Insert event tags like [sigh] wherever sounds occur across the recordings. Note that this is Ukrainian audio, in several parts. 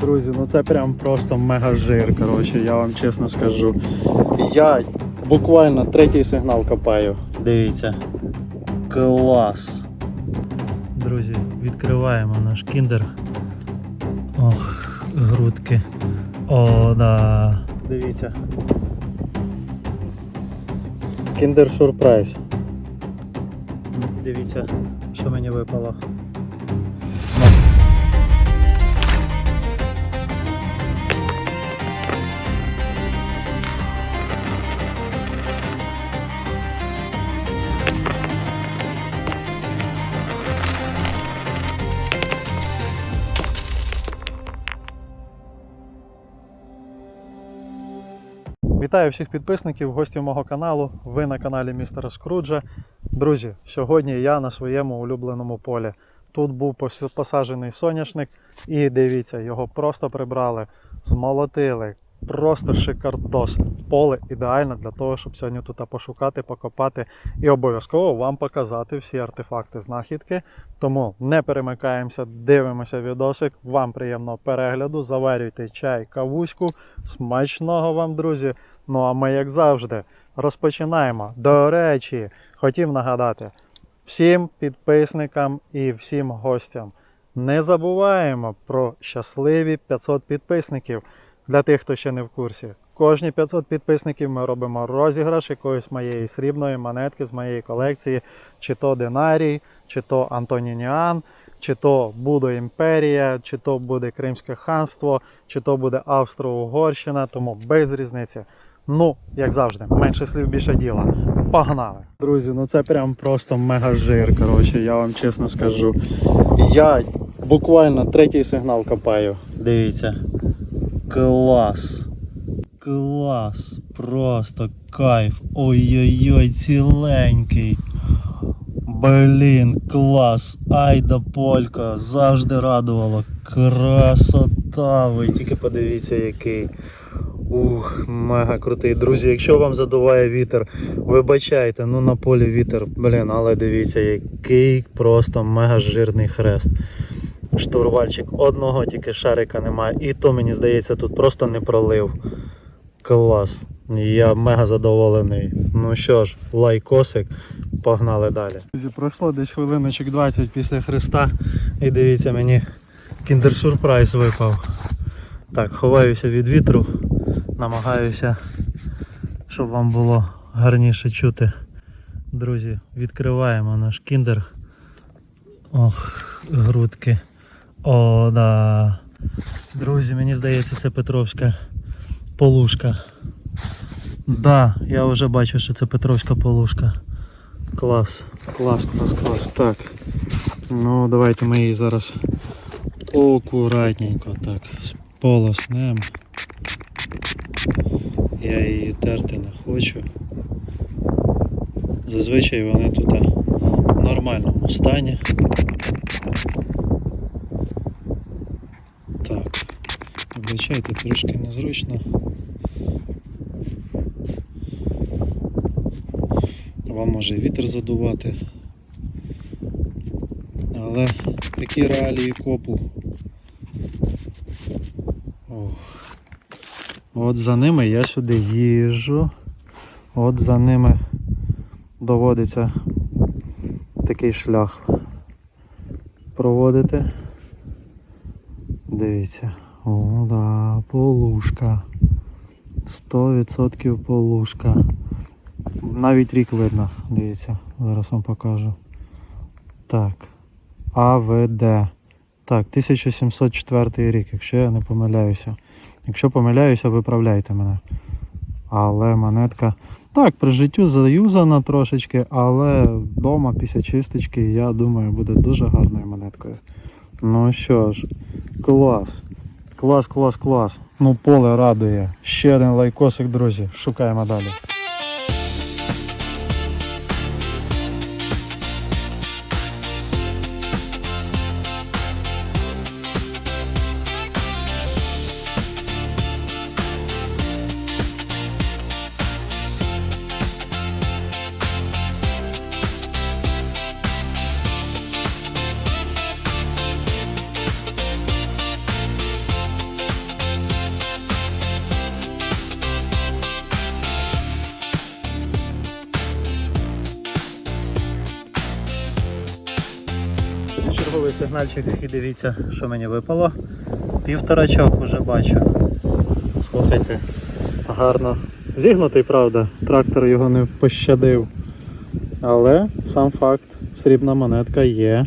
Друзі, ну це прям просто мега жир, коротше, я вам чесно скажу. Я буквально третій сигнал копаю. Дивіться. Клас. Друзі, відкриваємо наш кіндер. Ох, грудки. О, да. Дивіться. Кіндер сюрприз. Дивіться, що мені випало. Вітаю всіх підписників, гостів мого каналу. Ви на каналі Містера Скруджа. Друзі, сьогодні я на своєму улюбленому полі. Тут був посаджений соняшник, і дивіться, його просто прибрали, змолотили. Просто шикардос. Поле ідеально для того, щоб сьогодні тут пошукати, покопати і обов'язково вам показати всі артефакти, знахідки. Тому не перемикаємося, дивимося відосик. Вам приємного перегляду. Заварюйте чай, кавуську. Смачного вам, друзі! Ну а ми, як завжди, розпочинаємо. До речі, хотів нагадати всім підписникам і всім гостям. Не забуваємо про щасливі 500 підписників. Для тих, хто ще не в курсі. Кожні 500 підписників ми робимо розіграш якоїсь моєї срібної монетки з моєї колекції, чи то Динарій, чи то Антонініан, чи то буде Імперія, чи то буде Кримське ханство, чи то буде Австро-Угорщина, тому без різниці. Ну, як завжди, менше слів, більше діла. Погнали! Друзі, ну це прям просто мега жир. Коротше, я вам чесно скажу. Я буквально третій сигнал копаю. Дивіться. Клас. Клас. Просто кайф. Ой-ой-ой, ціленький. Блін, клас. Айда полька. Завжди радувало. Красота. Ви тільки подивіться, який. Ух, мега крутий. Друзі, якщо вам задуває вітер, вибачайте, ну на полі вітер, блін, але дивіться, який просто мега жирний хрест. Штурвальчик одного тільки шарика немає. І то мені здається, тут просто не пролив. Клас. Я мега задоволений. Ну що ж, лайкосик, погнали далі. Пройшло десь хвилиночок 20 після Христа. І дивіться, мені кіндер сюрприз випав. Так, ховаюся від вітру, намагаюся, щоб вам було гарніше чути. Друзі, відкриваємо наш кіндер. Ох, грудки. О, да. Друзі, мені здається, це Петровська полушка. Да, я вже бачу, що це Петровська полушка. Клас, клас, клас, клас. Так. Ну, давайте ми її зараз акуратненько так сполоснемо. Я її терти не хочу. Зазвичай вони тут в нормальному стані. Так, вибачайте, трошки незручно. Вам може і вітер задувати. Але такі реалії копу. Ох. От за ними я сюди їжджу. От за ними доводиться такий шлях проводити. Дивіться. О, да, полушка. 100% полушка. Навіть рік видно, дивіться, зараз вам покажу. Так. АВД. Так, 1704 рік, якщо я не помиляюся. Якщо помиляюся, виправляйте мене. Але монетка. Так, при життю заюзана трошечки, але вдома після чисточки, я думаю, буде дуже гарною монеткою. Ну що ж, клас. Клас, клас, клас. Ну, поле радує. Ще один лайкосик, друзі. Шукаємо далі. Сигнальчик і дивіться, що мені випало. Півторачок вже бачу. Слухайте, гарно. Зігнутий, правда, трактор його не пощадив. Але сам факт, срібна монетка є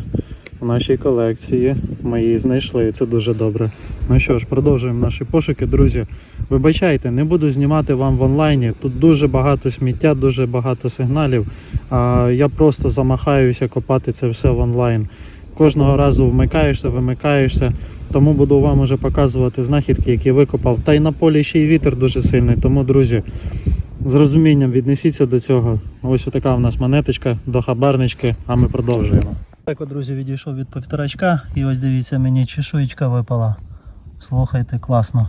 в нашій колекції. Ми її знайшли, і це дуже добре. Ну що ж, продовжуємо наші пошуки, друзі. Вибачайте, не буду знімати вам в онлайні. Тут дуже багато сміття, дуже багато сигналів. А я просто замахаюся копати це все в онлайн. Кожного разу вмикаєшся, вимикаєшся. Тому буду вам уже показувати знахідки, які викопав. Та й на полі ще й вітер дуже сильний. Тому, друзі, з розумінням віднесіться до цього. Ось така у нас монеточка до хабарнички, а ми продовжуємо. Так от, друзі, відійшов від повторачка і ось дивіться, мені чешуєчка випала. Слухайте, класно.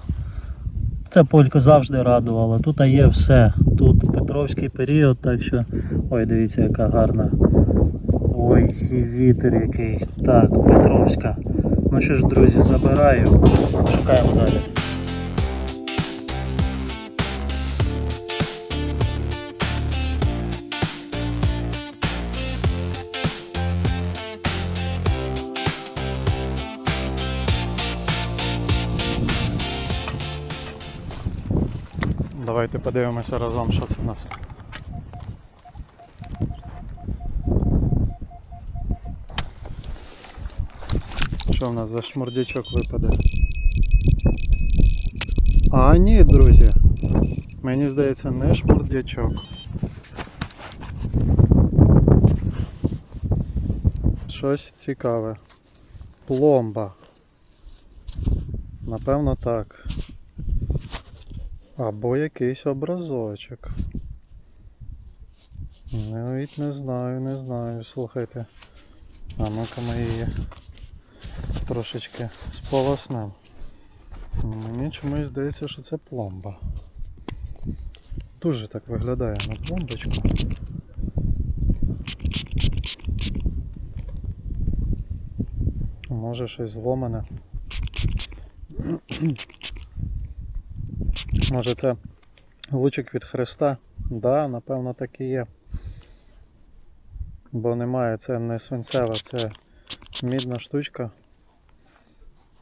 Це полька завжди радувала. Тут є все. Тут Петровський період, так що. Ой, дивіться, яка гарна. Ой, і вітер який. Так, Петровська. Ну що ж, друзі, забираю. Шукаємо далі. Давайте подивимося разом, що це в нас. Що в нас за шмурдячок випаде? А ні, друзі. Мені здається, не шмурдячок. Щось цікаве. Пломба. Напевно так. Або якийсь образочок. Навіть не знаю, не знаю. Слухайте. А ну-ка ми її трошечки сполоснем. Мені чомусь здається, що це пломба. Дуже так виглядає на пломбочку. Може щось зломане. Може це лучик від хреста? Да, напевно так і є. Бо немає, це не свинцева, це мідна штучка.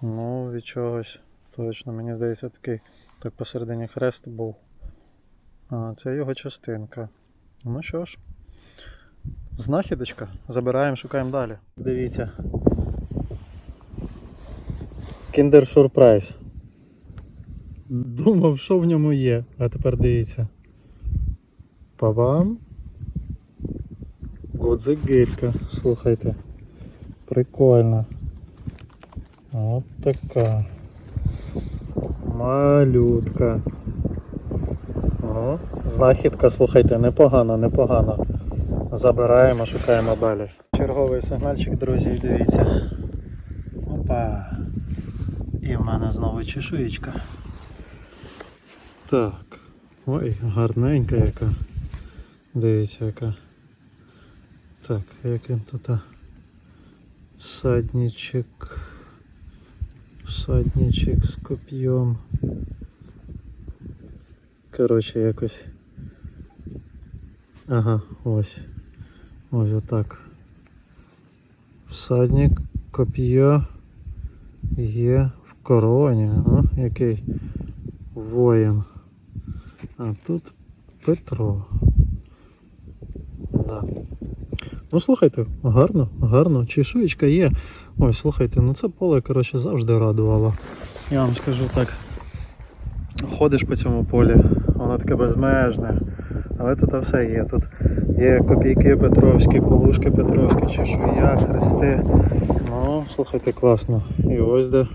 Ну, від чогось точно, мені здається, такий так посередині хрест був. А, це його частинка. Ну що ж, знахідочка. Забираємо, шукаємо далі. Дивіться. Kinder Surprise. Думав, що в ньому є, а тепер дивіться. Па-бам. Годзигелька, слухайте. Прикольно. От така. Малютка. О, знахідка, слухайте, непогано, непогано. Забираємо, шукаємо далі. Черговий сигнальчик, друзі, дивіться. Опа. І в мене знову чешуєчка. Так. Ой, гарненька яка. Дивіться яка. Так, як він тут. а? Садничок з коп'єм. Коротше, якось. Ага, ось. Ось отак. Всадник, коп'є є в короні. О, який воїн. А тут Петро. Да. Ну слухайте, гарно, гарно. Чешуєчка є. Ой, слухайте, ну це поле, коротше, завжди радувало. Я вам скажу так. Ходиш по цьому полі, воно таке безмежне. Але тут все є. Тут є копійки Петровські, полушки Петровські, чешуя, хрести. Ну, слухайте, класно. І ось де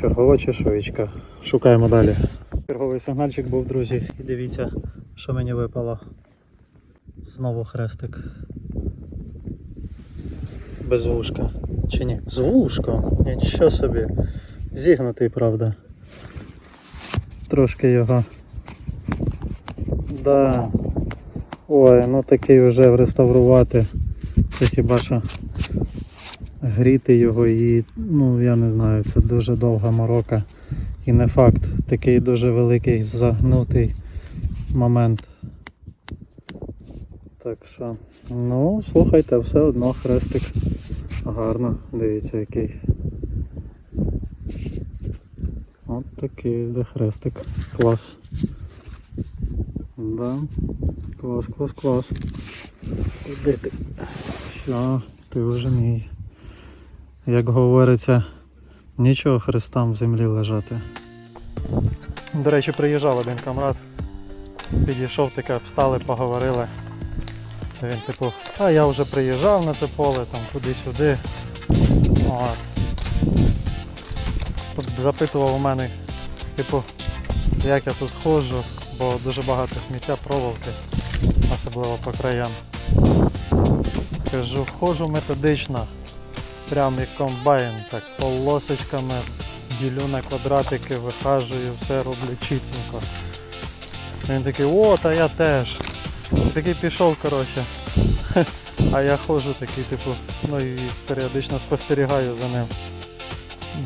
чергова чешуєчка. Шукаємо далі. Черговий сигнальчик був, друзі. І дивіться, що мені випало. Знову хрестик. Без вушка. Чи ні? З вушком. Нічого собі. Зігнутий, правда. Трошки його. Да. Ой, ну такий вже реставрувати. Це хіба що гріти його і, ну я не знаю, це дуже довга морока. І не факт, такий дуже великий загнутий момент. Так що, ну, слухайте, все одно хрестик Гарно, дивіться який. От такий де хрестик. Клас. Да. Клас, клас, клас. Іди ти. Що, ти вже мій. Як говориться, нічого хрестам в землі лежати. До речі, приїжджав один камрад. Підійшов таке, встали, поговорили. Він типу, а я вже приїжджав на це поле, там туди-сюди. Запитував у мене, типу, як я тут ходжу, бо дуже багато сміття, проволоки, особливо по краям. Кажу, ходжу методично, прям як комбайн, так полосочками, ділю на квадратики, вихажую, все роблю чітенько. Він такий, о, та я теж. Такий пішов, коротше. А я ходжу такий, типу, ну і періодично спостерігаю за ним.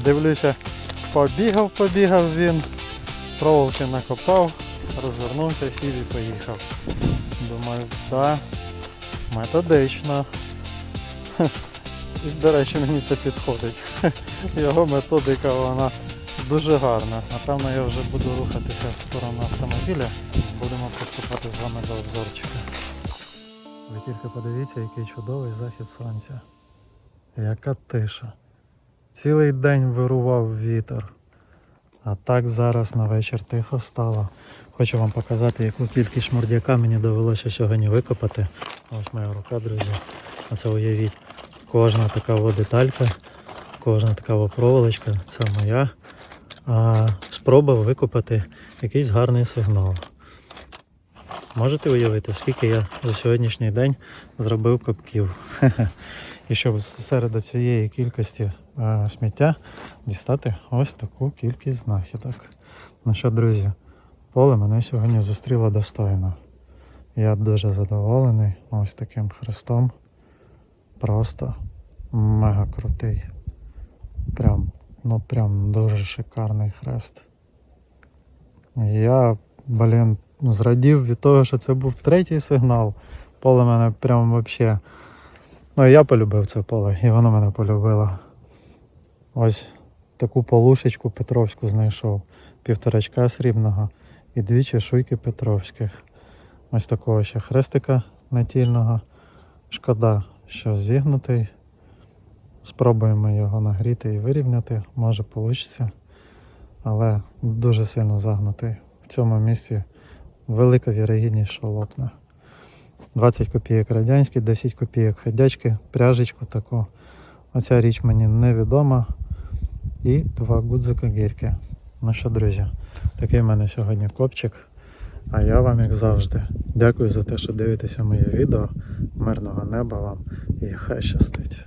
Дивлюся, побігав, побігав він, проволоки накопав, розвернувся, сів і поїхав. Думаю, так, методично. І, до речі, мені це підходить. Його методика вона дуже гарна. Напевно, я вже буду рухатися в сторону автомобіля. Будемо приступати з вами до обзорчика. Ви тільки подивіться, який чудовий захід сонця. Яка тиша. Цілий день вирував вітер. А так зараз на вечір тихо стало. Хочу вам показати, яку кількість шмурдяка мені довелося сьогодні викопати. Ось моя рука, друзі. Оце уявіть. Кожна така деталька, кожна така проволочка, це моя. А, спроба викопати якийсь гарний сигнал. Можете уявити, скільки я за сьогоднішній день зробив копків. [laughs] І щоб серед цієї кількості е, сміття дістати ось таку кількість знахідок. Ну що, друзі, поле мене сьогодні зустріло достойно. Я дуже задоволений ось таким хрестом. Просто мега крутий. Прям, ну прям дуже шикарний хрест. Я, блін, зрадів від того, що це був третій сигнал. Поле мене прям вообще. Ну я полюбив це поле, і воно мене полюбило. Ось таку полушечку Петровську знайшов. Півторачка срібного і дві чешуйки Петровських. Ось такого ще хрестика натільного. Шкода, що зігнутий. Спробуємо його нагріти і вирівняти, може вийде. Але дуже сильно загнутий. В цьому місці велика вірогідність, що лопне. 20 копійок радянські, 10 копійок ходячки, пряжечку таку. Оця річ мені невідома. І два гудзика гірки. Ну що, друзі, такий в мене сьогодні копчик. А я вам, як завжди, дякую за те, що дивитеся моє відео. Мирного неба вам і хай щастить.